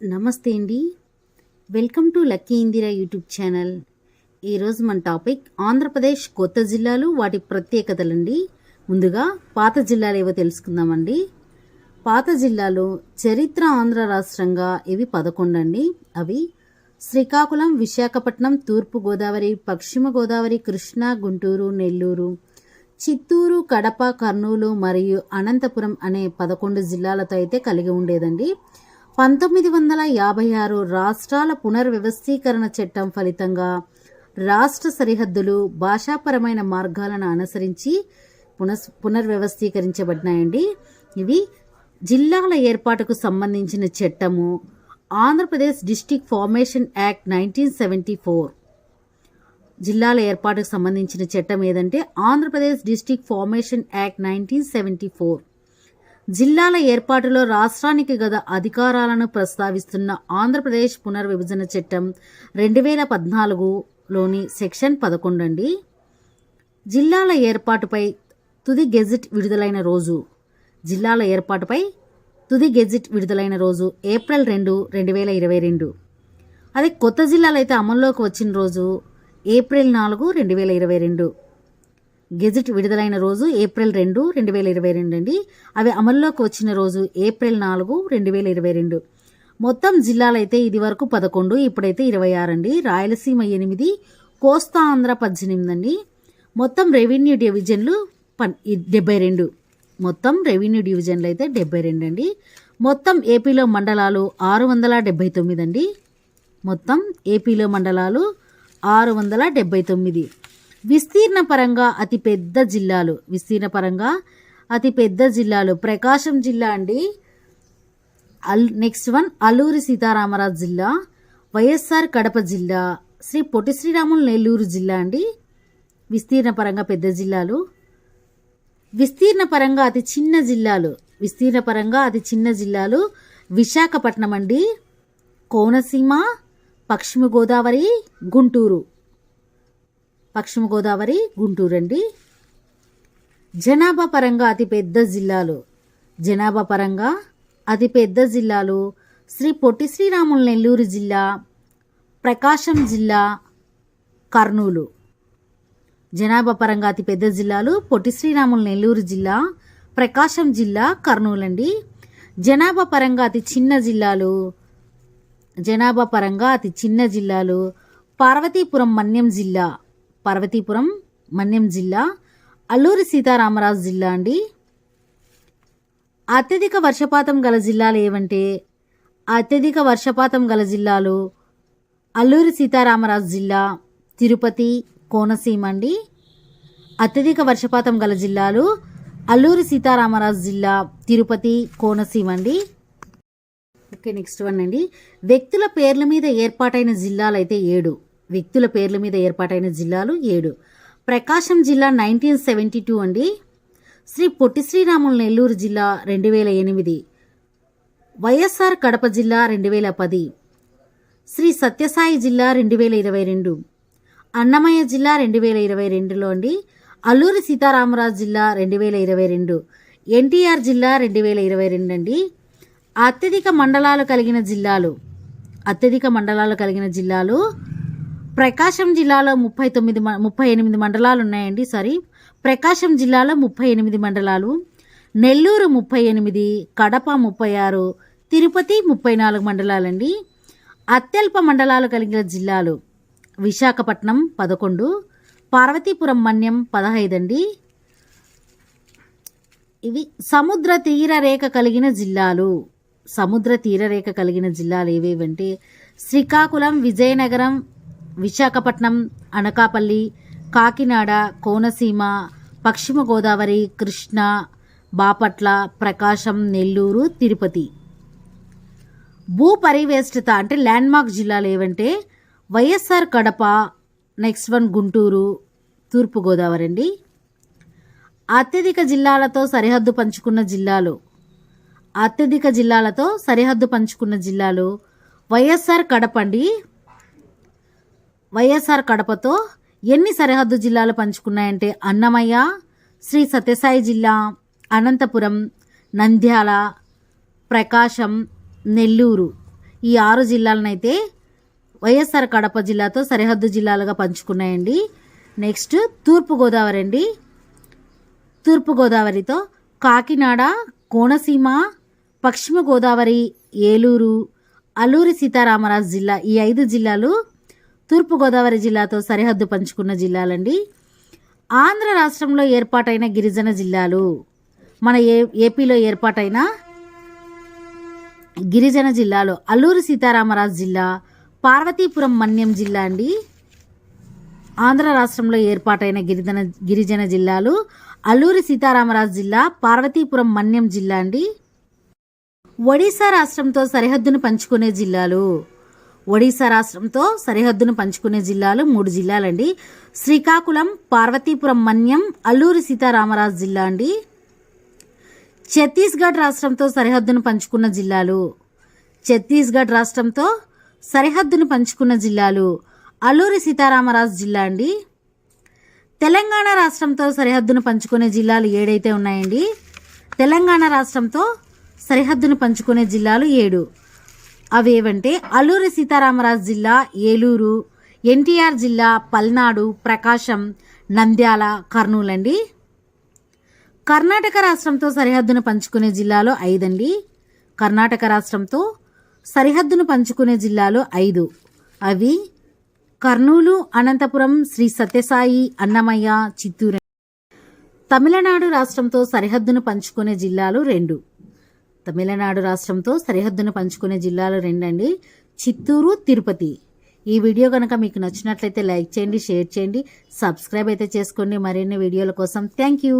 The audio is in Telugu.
నమస్తే అండి. Welcome to lucky Indira YouTube channel. ఈరోజు మన టాపిక్ ఆంధ్రప్రదేశ్ కొత్త జిల్లాలు వాటి ప్రత్యేకతలండి. ముందుగా పాత జిల్లాలు ఏవో తెలుసుకుందామండి. పాత జిల్లాలు చరిత్ర ఆంధ్ర రాష్ట్రంగా ఇవి పదకొండు అండి అవి శ్రీకాకుళం విశాఖపట్నం తూర్పు గోదావరి పశ్చిమ గోదావరి కృష్ణా గుంటూరు నెల్లూరు చిత్తూరు కడప కర్నూలు మరియు అనంతపురం అనే పదకొండు జిల్లాలతో అయితే కలిగి ఉండేదండి. పంతొమ్మిది వందల యాభై ఆరు రాష్ట్రాల పునర్వ్యవస్థీకరణ చట్టం ఫలితంగా రాష్ట్ర సరిహద్దులు భాషాపరమైన మార్గాలను అనుసరించి పునః పునర్వ్యవస్థీకరించబడినాయండి. ఇవి జిల్లాల ఏర్పాటుకు సంబంధించిన చట్టము Andhra Pradesh district formation act nineteen seventy four. జిల్లాల ఏర్పాటుకు సంబంధించిన చట్టం ఏదంటే Andhra Pradesh district formation act nineteen seventy four. జిల్లాల ఏర్పాటులో రాష్ట్రానికి గత అధికారాలను ప్రస్తావిస్తున్న ఆంధ్రప్రదేశ్ పునర్విభజన చట్టం రెండు వేల పద్నాలుగులోని సెక్షన్ పదకొండు అండి. జిల్లాల ఏర్పాటుపై తుది గెజిట్ విడుదలైన రోజు జిల్లాల ఏర్పాటుపై తుది గెజిట్ విడుదలైన రోజు ఏప్రిల్ రెండు రెండు వేల ఇరవై రెండు. అదే కొత్త జిల్లాలు అయితే అమల్లోకి వచ్చిన రోజు ఏప్రిల్ నాలుగు రెండు వేల ఇరవై రెండు. గెజిట్ విడుదలైన రోజు ఏప్రిల్ రెండు రెండు వేల ఇరవై రెండు అండి. అవి అమల్లోకి వచ్చిన రోజు ఏప్రిల్ నాలుగు రెండు వేల ఇరవై రెండు. మొత్తం జిల్లాలైతే ఇది వరకు పదకొండు ఇప్పుడైతే ఇరవై ఆరు అండి. రాయలసీమ ఎనిమిది కోస్తా ఆంధ్ర పద్దెనిమిది అండి. మొత్తం రెవెన్యూ డివిజన్లు పన్ డెబ్బై రెండు. మొత్తం రెవెన్యూ డివిజన్లు అయితే డెబ్బై రెండు అండి. మొత్తం ఏపీలో మండలాలు ఆరు వందల డెబ్బై తొమ్మిది అండి. మొత్తం ఏపీలో మండలాలు ఆరు వందల డెబ్బై తొమ్మిది. విస్తీర్ణ పరంగా అతి పెద్ద జిల్లాలు. విస్తీర్ణ పరంగా అతి పెద్ద జిల్లాలు. ప్రకాశం జిల్లా అండి. అల్ నెక్స్ట్ వన్ అల్లూరి సీతారామరాజు జిల్లా. వైఎస్ఆర్ కడప జిల్లా. శ్రీ పొట్టి శ్రీరాములు నెల్లూరు జిల్లా అండి. విస్తీర్ణ పరంగా పెద్ద జిల్లాలు. విస్తీర్ణ పరంగా అతి చిన్న జిల్లాలు. విస్తీర్ణ పరంగా అతి చిన్న జిల్లాలు విశాఖపట్నం అండి. కోనసీమ పశ్చిమ గోదావరి గుంటూరు. పశ్చిమ గోదావరి గుంటూరు అండి. జనాభా పరంగా అతి పెద్ద జిల్లాలు. జనాభా పరంగా అతి పెద్ద జిల్లాలు శ్రీ పొట్టి శ్రీరాములు నెల్లూరు జిల్లా ప్రకాశం జిల్లా కర్నూలు. జనాభా పరంగా అతి పెద్ద జిల్లాలు పొట్టి శ్రీరాములు నెల్లూరు జిల్లా ప్రకాశం జిల్లా కర్నూలు అండి. జనాభా పరంగా అతి చిన్న జిల్లాలు జనాభా పరంగా అతి చిన్న జిల్లాలు పార్వతీపురం మన్యం జిల్లా పార్వతీపురం మన్యం జిల్లా అల్లూరి సీతారామరాజు జిల్లా అండి. అత్యధిక వర్షపాతం గల జిల్లాలు ఏవంటే అత్యధిక వర్షపాతం గల జిల్లాలు అల్లూరి సీతారామరాజు జిల్లా తిరుపతి కోనసీమ అండి. అత్యధిక వర్షపాతం గల జిల్లాలు అల్లూరి సీతారామరాజు జిల్లా తిరుపతి కోనసీమ అండి. ఓకే నెక్స్ట్ వన్ అండి. వ్యక్తుల పేర్ల మీద ఏర్పాటైన జిల్లాలు అయితే ఏడు. వ్యక్తుల పేర్ల మీద ఏర్పాటైన జిల్లాలు ఏడు. ప్రకాశం జిల్లా నైన్టీన్ సెవెంటీ టూ అండి. శ్రీ పొట్టి శ్రీరాములు నెల్లూరు జిల్లా రెండు వేల ఎనిమిది. వైఎస్ఆర్ కడప జిల్లా రెండు వేల పది. శ్రీ సత్యసాయి జిల్లా రెండు వేల ఇరవై రెండు. అన్నమయ్య జిల్లా రెండు వేల ఇరవై రెండులో అండి. అల్లూరి సీతారామరాజు జిల్లా రెండు వేల ఇరవై రెండు. ఎన్టీఆర్ జిల్లా రెండు వేల ఇరవై రెండు అండి. అత్యధిక మండలాలు కలిగిన జిల్లాలు. అత్యధిక మండలాలు కలిగిన జిల్లాలు ప్రకాశం జిల్లాలో ముప్పై తొమ్మిది ముప్పై ఎనిమిది మండలాలు ఉన్నాయండి సారీ. ప్రకాశం జిల్లాలో ముప్పై ఎనిమిది మండలాలు నెల్లూరు ముప్పై ఎనిమిది కడప ముప్పై ఆరు తిరుపతి ముప్పై నాలుగు మండలాలండి. అత్యల్ప మండలాలు కలిగిన జిల్లాలు విశాఖపట్నం పదకొండు పార్వతీపురం మన్యం పదహైదు అండి ఇవి సముద్ర తీర రేఖ కలిగిన జిల్లాలు. సముద్ర తీర రేఖ కలిగిన జిల్లాలు ఏవేవంటే శ్రీకాకుళం విజయనగరం విశాఖపట్నం అనకాపల్లి కాకినాడ కోనసీమ పశ్చిమ గోదావరి కృష్ణా బాపట్ల ప్రకాశం నెల్లూరు తిరుపతి. భూ పరివేష్టిత అంటే ల్యాండ్మార్క్ జిల్లాలు ఏవంటే YSR Kadapa next one Guntur Thurpu Godavari అండి. అత్యధిక జిల్లాలతో సరిహద్దు పంచుకున్న జిల్లాలు. అత్యధిక జిల్లాలతో సరిహద్దు పంచుకున్న జిల్లాలు వైఎస్ఆర్ కడప అండి వైఎస్ఆర్ కడపతో ఎన్ని సరిహద్దు జిల్లాలు పంచుకున్నాయంటే అన్నమయ్య శ్రీ సత్యసాయి జిల్లా అనంతపురం నంద్యాల ప్రకాశం నెల్లూరు. ఈ ఆరు జిల్లాలనైతే వైఎస్ఆర్ కడప జిల్లాతో సరిహద్దు జిల్లాలుగా పంచుకున్నాయండి. నెక్స్ట్ తూర్పుగోదావరి అండి. తూర్పుగోదావరితో కాకినాడ కోనసీమ పశ్చిమ గోదావరి ఏలూరు అల్లూరి సీతారామరాజు జిల్లా ఈ ఐదు జిల్లాలు తూర్పుగోదావరి జిల్లాతో సరిహద్దు పంచుకున్న జిల్లాలండి. ఆంధ్ర రాష్ట్రంలో ఏర్పాటైన గిరిజన జిల్లాలు. మన ఏ ఏపీలో ఏర్పాటైన గిరిజన జిల్లాలో అల్లూరి సీతారామరాజు జిల్లా పార్వతీపురం మన్యం జిల్లా అండి. ఆంధ్ర రాష్ట్రంలో ఏర్పాటైన గిరిజన గిరిజన జిల్లాలు అల్లూరి సీతారామరాజు జిల్లా పార్వతీపురం మన్యం జిల్లా అండి. ఒడిశా రాష్ట్రంతో సరిహద్దును పంచుకునే జిల్లాలు ఒడిశా రాష్ట్రంతో సరిహద్దును పంచుకునే జిల్లాలు మూడు జిల్లాలండి. శ్రీకాకుళం పార్వతీపురం మన్యం అల్లూరి సీతారామరాజు జిల్లా అండి. ఛత్తీస్గఢ్ రాష్ట్రంతో సరిహద్దును పంచుకున్న జిల్లాలు ఛత్తీస్గఢ్ రాష్ట్రంతో సరిహద్దును పంచుకున్న జిల్లాలు అల్లూరి సీతారామరాజు జిల్లా అండి. తెలంగాణ రాష్ట్రంతో సరిహద్దును పంచుకునే జిల్లాలు ఏడైతే ఉన్నాయండి. తెలంగాణ రాష్ట్రంతో సరిహద్దును పంచుకునే జిల్లాలు ఏడు. అవేవంటే అల్లూరి సీతారామరాజు జిల్లా ఏలూరు ఎన్టీఆర్ జిల్లా పల్నాడు ప్రకాశం నంద్యాల కర్నూలు అండి కర్ణాటక రాష్ట్రంతో సరిహద్దును పంచుకునే జిల్లాలో ఐదండి. కర్ణాటక రాష్ట్రంతో సరిహద్దును పంచుకునే జిల్లాలో ఐదు. అవి కర్నూలు అనంతపురం శ్రీ సత్యసాయి అన్నమయ్య చిత్తూరు. తమిళనాడు రాష్ట్రంతో సరిహద్దును పంచుకునే జిల్లాలు రెండు. తమిళనాడు రాష్ట్రంతో సరిహద్దును పంచుకునే జిల్లాలు రెండండి. చిత్తూరు తిరుపతి. ఈ వీడియో కనుక మీకు నచ్చినట్లయితే లైక్ చేయండి షేర్ చేయండి సబ్స్క్రైబ్ అయితే చేసుకోండి. మరిన్ని వీడియోల కోసం థ్యాంక్ యూ.